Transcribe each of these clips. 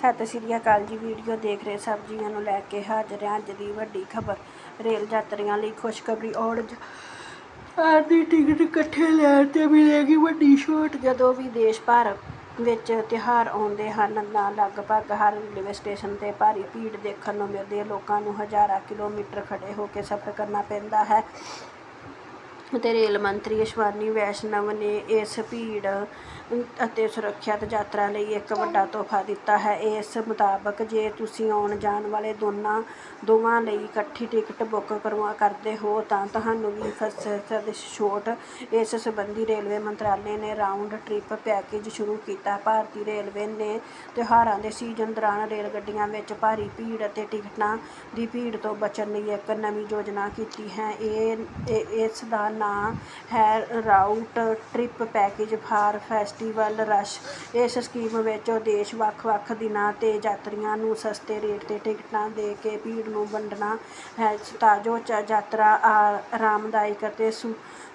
ਸਤਿ ਸ਼੍ਰੀ ਅਕਾਲ ਜੀ, ਵੀਡੀਓ ਦੇਖ ਰਹੇ ਸਭ ਜੀਆਂ ਨੂੰ ਲੈ ਕੇ ਹਾਜ਼ਰ ਹਾਂ ਅੱਜ ਦੀ ਵੱਡੀ ਖਬਰ। ਰੇਲ ਯਾਤਰੀਆਂ ਲਈ ਖੁਸ਼ਖਬਰੀ ਔੜ ਆਰ ਦੀ ਟਿਕਟ ਇਕੱਠੇ ਲੈਣ ਤੇ ਮਿਲੇਗੀ ਵੱਡੀ ਛੋਟ। ਜਦੋਂ ਵੀ ਦੇਸ਼ ਭਰ ਵਿੱਚ ਤਿਉਹਾਰ ਆਉਂਦੇ ਹਨ ਨਾ ਲਗਭਗ ਹਰ ਰੇਲਵੇ ਸਟੇਸ਼ਨ ਤੇ ਭਾਰੀ ਭੀੜ ਦੇਖਣ ਨੂੰ ਮਿਲਦੀ ਹੈ। ਲੋਕਾਂ ਨੂੰ ਹਜ਼ਾਰਾਂ ਕਿਲੋਮੀਟਰ ਖੜੇ ਹੋ ਕੇ ਸਫ਼ਰ ਕਰਨਾ ਪੈਂਦਾ ਹੈ। ਅਤੇ ਰੇਲ ਮੰਤਰੀ ਅਸ਼ਵਾਨੀ, ਵੈਸ਼ਨਵ ਨੇ ਇਸ ਭੀੜ ਅਤੇ ਸੁਰੱਖਿਅਤ ਯਾਤਰਾ ਲਈ ਇੱਕ ਵੱਡਾ ਤੋਹਫਾ ਦਿੱਤਾ ਹੈ। ਇਸ ਮੁਤਾਬਕ ਜੇ ਤੁਸੀਂ ਆਉਣ ਜਾਣ ਵਾਲੇ ਦੋਨਾਂ, ਦੋਵਾਂ ਲਈ ਇਕੱਠੀ ਟਿਕਟ ਬੁੱਕ ਕਰਵਾ, ਕਰਦੇ ਹੋ, ਤਾਂ ਤੁਹਾਨੂੰ ਵੀਹ ਫੀਸਦ ਛੋਟ। ਇਸ ਸੰਬੰਧੀ ਰੇਲਵੇ ਮੰਤਰਾਲੇ ਨੇ ਰਾਊਂਡ ਟ੍ਰਿਪ ਪੈਕੇਜ ਸ਼ੁਰੂ ਕੀਤਾ। ਭਾਰਤੀ ਰੇਲਵੇ ਨੇ ਤਿਉਹਾਰਾਂ ਦੇ ਸੀਜ਼ਨ ਦੌਰਾਨ ਰੇਲ ਗੱਡੀਆਂ ਵਿੱਚ ਭਾਰੀ ਭੀੜ ਅਤੇ ਟਿਕਟਾਂ ਦੀ ਭੀੜ ਤੋਂ ਬਚਣ ਲਈ ਇੱਕ ਨਵੀਂ ਯੋਜਨਾ ਕੀਤੀ ਹੈ। ਇਹ- ਇਸ ਦਾ ਨਾਂ ਹੈ round trip package for festival rush ਇਸ ਸਕੀਮ ਵਿੱਚ ਉਦੇਸ਼ ਵੱਖ-ਵੱਖ ਦਿਨਾਂ ਤੇ ਯਾਤਰੀਆਂ ਨੂੰ ਸਸਤੇ ਰੇਟ ਤੇ ਟਿਕਟਾਂ ਦੇ ਕੇ ਭੀੜ ਨੂੰ ਵੰਡਣਾ ਹੈ। ਤਾਂ ਜੋ ਚ- ਯਾਤਰਾ ਆਰਾਮਦਾਇਕ ਅਤੇ ਸੁ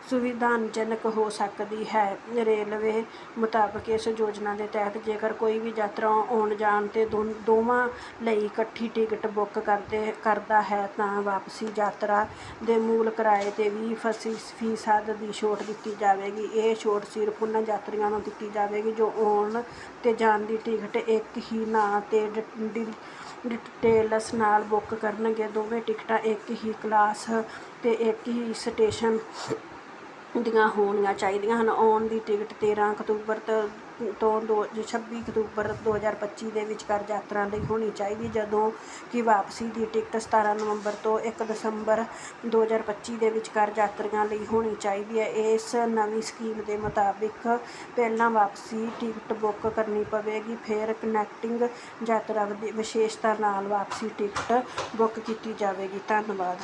ਸੁਵਿਧਾਜਨਕ ਹੋ ਸਕਦੀ ਹੈ। ਰੇਲਵੇ ਮੁਤਾਬਕ ਇਸ ਯੋਜਨਾ ਦੇ ਤਹਿਤ ਜੇਕਰ ਕੋਈ ਵੀ ਯਾਤਰਾ ਆਉਣ ਜਾਣ ਅਤੇ ਦੋ- ਦੋਵਾਂ ਲਈ ਇਕੱਠੀ ਟਿਕਟ ਬੁੱਕ ਕਰਦੇ ਕਰਦਾ ਹੈ ਤਾਂ ਵਾਪਸੀ ਯਾਤਰਾ ਦੇ ਮੂਲ ਕਿਰਾਏ ਤੇ ਵੀਹ ਫਸੀ ਫੀਸਦ ਦੀ ਛੋਟ ਦਿੱਤੀ ਜਾਵੇਗੀ। ਇਹ ਛੋਟ ਸਿਰਫ ਉਹਨਾਂ ਯਾਤਰੀਆਂ ਨੂੰ ਦਿੱਤੀ ਜਾਵੇਗੀ ਜੋ ਆਉਣ ਤੇ ਜਾਣ ਦੀ ਟਿਕਟ ਇੱਕ ਹੀ ਨਾਂ ਤੇ ਡ- ਡੀ- ਡਿਟੇਲਸ ਨਾਲ ਬੁੱਕ ਕਰਨਗੇ। ਦੋਵੇਂ ਟਿਕਟਾਂ ਇੱਕ ਹੀ ਕਲਾਸ ਅਤੇ ਇੱਕ ਹੀ ਸਟੇਸ਼ਨ ਦੀਆਂ ਹੋਣੀਆਂ ਚਾਹੀਦੀਆਂ ਹਨ। ਆਉਣ ਦੀ ਟਿਕਟ 13 ਅਕਤੂਬਰ ਤੋਂ ਦੋ 26 ਅਕਤੂਬਰ 2025 ਦੇ ਵਿਚਕਾਰ ਯਾਤਰਾ ਲਈ ਹੋਣੀ ਚਾਹੀਦੀ। ਜਦੋਂ ਕਿ ਵਾਪਸੀ ਦੀ ਟਿਕਟ 17 ਨਵੰਬਰ ਤੋਂ ਇੱਕ ਦਸੰਬਰ 2025 ਦੇ ਵਿਚਕਾਰ ਯਾਤਰੀਆਂ ਲਈ ਹੋਣੀ ਚਾਹੀਦੀ ਹੈ। ਇਸ ਨਵੀਂ ਸਕੀਮ ਦੇ ਮੁਤਾਬਿਕ ਪਹਿਲਾਂ ਵਾਪਸੀ ਟਿਕਟ ਬੁੱਕ ਕਰਨੀ ਪਵੇਗੀ। ਫਿਰ ਕਨੈਕਟਿੰਗ ਯਾਤਰਾ ਵਿ- ਵਿਸ਼ੇਸ਼ਤਾ ਨਾਲ ਵਾਪਸੀ ਟਿਕਟ ਬੁੱਕ ਕੀਤੀ ਜਾਵੇਗੀ। ਧੰਨਵਾਦ।